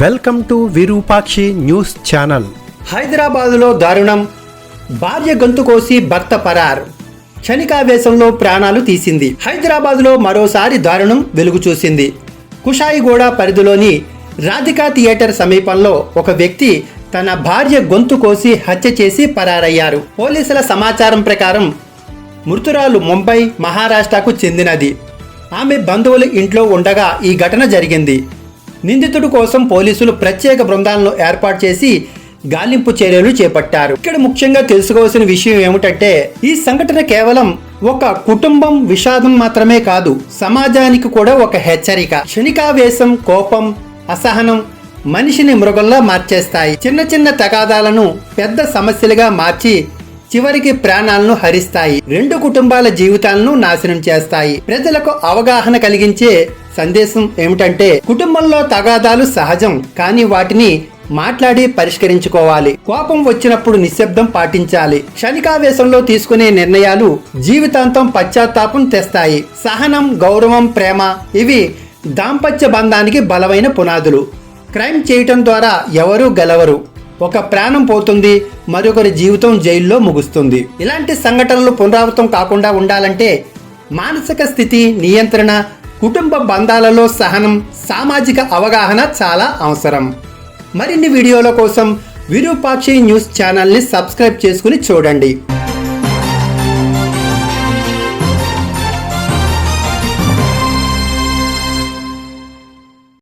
Welcome to Virupakshi news channel. హైదరాబాదులో దారుణం. భార్య గొంతు కోసి భర్త పరార్. క్షణికావేశంలో ప్రాణాలు తీసింది. హైదరాబాదులో మరోసారి దారుణం వెలుగు చూసింది. కుషాయిగూడ పరిధిలోని రాధికా థియేటర్ సమీపంలో ఒక వ్యక్తి తన భార్య గొంతు కోసి హత్య చేసి పరారయ్యారు. పోలీసుల సమాచారం ప్రకారం మృతురాలు ముంబై మహారాష్ట్రకు చెందినది. ఆమె బంధువుల ఇంట్లో ఉండగా ఈ ఘటన జరిగింది. నిందితుడి కోసం పోలీసులు ప్రత్యేక బృందాలను ఏర్పాటు చేసి గాలింపు చర్యలు చేపట్టారు. ఇక్కడ ముఖ్యంగా తెలుసుకోవాల్సిన విషయం ఏమిటంటే ఈ సంఘటన కేవలం ఒక కుటుంబం విషాదం మాత్రమే కాదు సమాజానికి కూడా ఒక హెచ్చరిక. క్షణికావేశం కోపం అసహనం మనిషిని మృగంలా మార్చేస్తాయి. చిన్న చిన్న తగాదాలను పెద్ద సమస్యలుగా మార్చి చివరికి ప్రాణాలను హరిస్తాయి. రెండు కుటుంబాల జీవితాలను నాశనం చేస్తాయి. ప్రజలకు అవగాహన కలిగించే సందేశం ఏమిటంటే కుటుంబంలో తగాదాలు సహజం కానీ వాటిని మాట్లాడి పరిష్కరించుకోవాలి. కోపం వచ్చినప్పుడు నిశ్శబ్దం పాటించాలి. క్షణికావేశంలో తీసుకునే నిర్ణయాలు జీవితాంతం పశ్చాత్తాపం తెస్తాయి. సహనం గౌరవం ప్రేమ ఇవి దాంపత్య బంధానికి బలమైన పునాదులు. క్రైమ్ చేయటం ద్వారా ఎవరూ గెలవరు. ఒక ప్రాణం పోతుంది మరొకరి జీవితం జైల్లో ముగుస్తుంది. ఇలాంటి సంఘటనలు పునరావృతం కాకుండా ఉండాలంటే మానసిక స్థితి నియంత్రణ కుటుంబ బంధాలలో సహనం సామాజిక అవగాహన చాలా అవసరం. మరిన్ని వీడియోల కోసం విరూపాక్షి న్యూస్ ఛానల్ని సబ్స్క్రైబ్ చేసుకుని చూడండి.